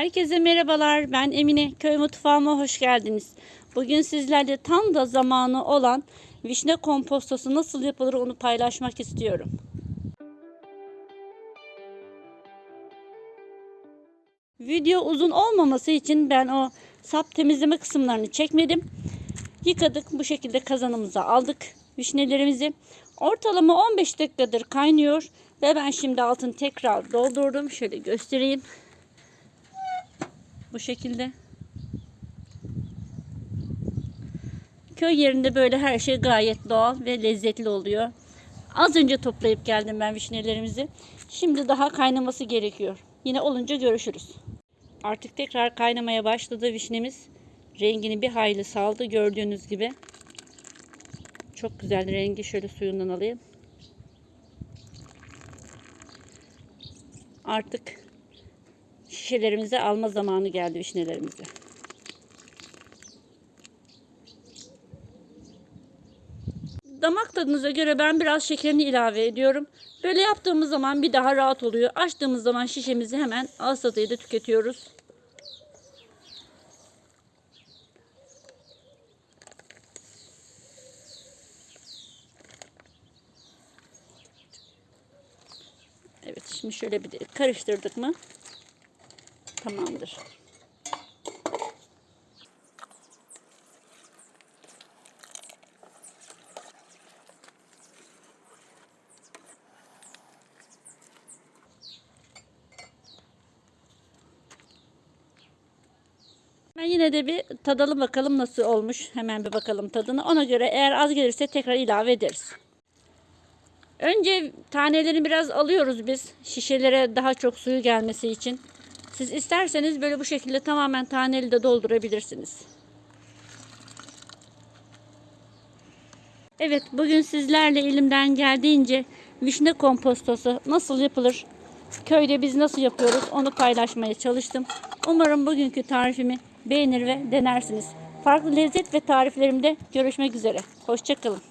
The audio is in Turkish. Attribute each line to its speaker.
Speaker 1: Herkese merhabalar. Ben Emine. Köy mutfağıma hoş geldiniz. Bugün sizlerle tam da zamanı olan vişne kompostosu nasıl yapılır onu paylaşmak istiyorum. Video uzun olmaması için ben o sap temizleme kısımlarını çekmedim. Yıkadık bu şekilde kazanımıza aldık vişnelerimizi. Ortalama 15 dakikadır kaynıyor ve ben şimdi altını tekrar doldurdum. Şöyle göstereyim. Bu şekilde. Köy yerinde böyle her şey gayet doğal ve lezzetli oluyor. Az önce toplayıp geldim ben vişnelerimizi. Şimdi daha kaynaması gerekiyor. Yine olunca görüşürüz. Artık tekrar kaynamaya başladı vişnemiz. Rengini bir hayli saldı gördüğünüz gibi. Çok güzel rengi şöyle suyundan alayım. Artık şişelerimize alma zamanı geldi vişnelerimizi. Damak tadınıza göre ben biraz şekerini ilave ediyorum. Böyle yaptığımız zaman bir daha rahat oluyor. Açtığımız zaman şişemizi hemen ağız tadıyla tüketiyoruz. Evet şimdi şöyle bir karıştırdık mı tamamdır. Ben yine de bir tadalım bakalım nasıl olmuş. Hemen bir bakalım tadını. Ona göre eğer az gelirse tekrar ilave ederiz. Önce tanelerini biraz alıyoruz biz. Şişelere daha çok suyu gelmesi için. Siz isterseniz böyle bu şekilde tamamen taneli de doldurabilirsiniz. Evet bugün sizlerle elimden geldiğince vişne kompostosu nasıl yapılır? Köyde biz nasıl yapıyoruz onu paylaşmaya çalıştım. Umarım bugünkü tarifimi beğenir ve denersiniz. Farklı lezzet ve tariflerimde görüşmek üzere. Hoşçakalın.